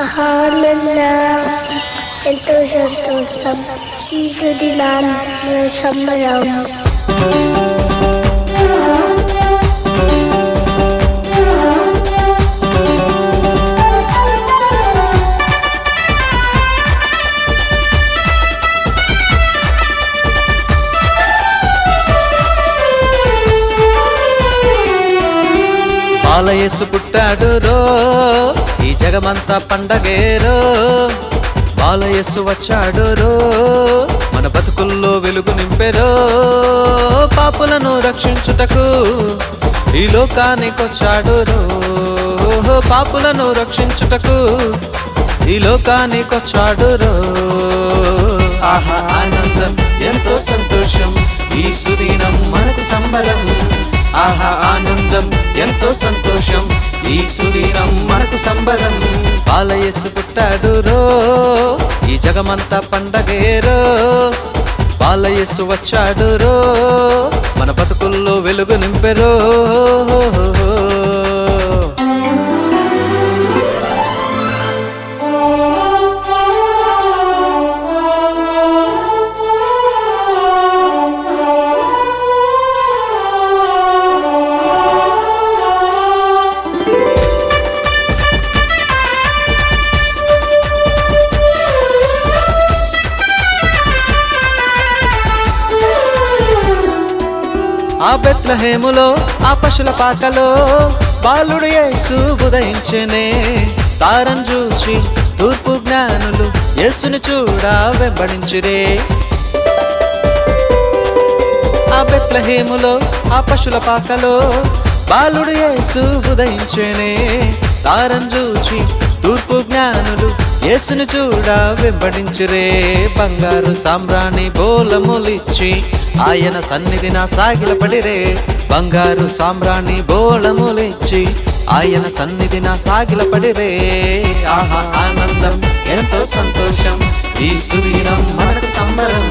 ఆనంద ఎంతో సంతోషం ఈ సుదినాం మన సంబరం బాలయేసు పుట్టాడు రో ఈ జగమంతా పండగేరో బాలయేసు వచ్చాడు రో మన బతుకుల్లో వెలుగు నింపెరో పాపులను రక్షించుటకు ఈ లోకానికొచ్చాడు రో పాపులను రక్షించుటకు ఈ లోకానికొచ్చాడు రో ఆహా ఆనందం ఎంతో సంతోషం ఈ సుదీనం మనకు సంబరం. ఆహా ఆనందం ఎంతో సంతోషం. ఈ సుదీనం మనకు సంబరం. బాలయేసు పుట్టాడు రో. ఈ జగమంతా పండగేరో బాలయేసు వచ్చాడు రో. మన బతుకుల్లో వెలుగు నింపెరో. ఆ బెత్లహేములో ఆ పశుల పాకలో బాలుడు యేసు ఉదయించెనే. తారం చూచి తూర్పు జ్ఞానులు యేసుని చూడ వెంబడించిరే. ఆ బెత్లహేములో ఆ పశుల పాకలో బాలుడు యేసు ఉదయించెనే. తారం చూచి తూర్పు జ్ఞానులు యేసుని చూడ వెంబడించురే. బంగారు సామ్రాణి బోలములిచ్చి ఆయన సన్నిధిన సాగిలపడిరే. బంగారు సామ్రాణి బోళములిచ్చి ఆయన సన్నిధిన సాగిలపడిరే. ఆహా ఆనందం ఎంతో సంతోషం. ఈ సుదీనం మనకు సంబరం.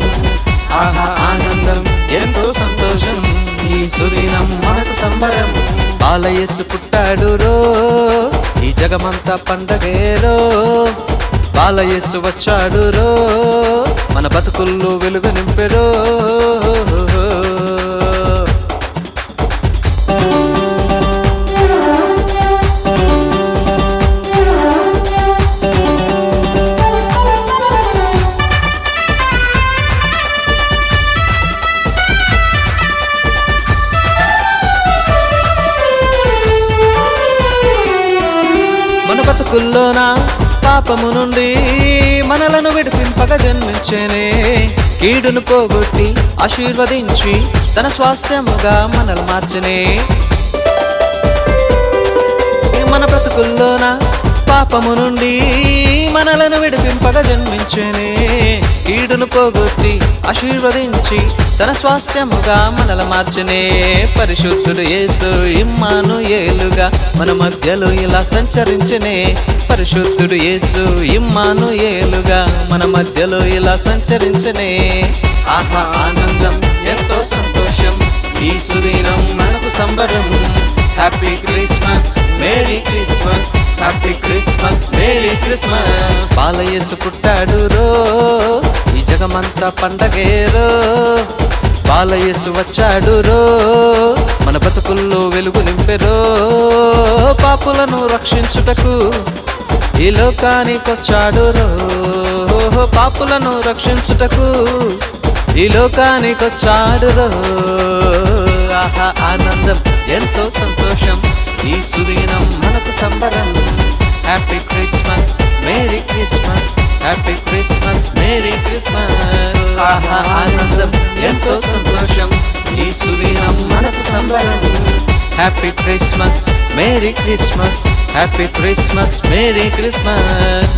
ఆహా ఆనందం ఎంతో సంతోషం. ఈ సుదీనం మనకు సంబరం. బాలయేసు పుట్టాడు రో జగమంతా పండగేరో బాలయేసు వచ్చాడు రో మన బతుకుల్లో వెలుగు నింపెరో. మన పాపము నుండి మనలను విడిపింపక జన్మించేనే. కీడును పోగొట్టి ఆశీర్వదించి తన స్వాస్థ్యముగా మనల్ మార్చనే. మన బ్రతుకుల్లోనా? పాపము నుండి మనలను విడిపింపక జన్మించేనే. కీడును పోగొట్టి ఆశీర్వదించి తన స్వాస్థ్యముగా మనల మార్చనే. పరిశుద్ధుడు యేసు ఇమ్మాను ఏలుగా మన మధ్యలో ఇలా సంచరించనే. పరిశుద్ధుడు యేసు ఇమ్మాను ఏలుగా మన మధ్యలో ఇలా సంచరించనే. ఆహా ఆనందం ఎంతో సంతోషం. ఈ సుదీనం మనకు సంబరం happy Christmas merry Christmas happy Christmas merry Christmas బాలయేసు పుట్టాడు రో. ఈ జగమంతా పండగేరో బాలయేసు వచ్చాడు రో. మన బతుకుల్లో వెలుగు నింపెరో పాపులను రక్షించుటకు ఈ లోకానికొచ్చాడు రో. పాపులను రక్షించుటకు ఈ లోకానికొచ్చాడు రో. ఉత్సాహ ఆనందం ఎంతో సంతోషం. ఈ సుదీనం మనకు సంబరం. Happy Christmas merry Christmas happy Christmas merry Christmas ఆహా ఆనందం ఎంతో సంతోషం. ఈ సుదీనం మనకు సంబరం. Happy Christmas merry Christmas happy Christmas merry Christmas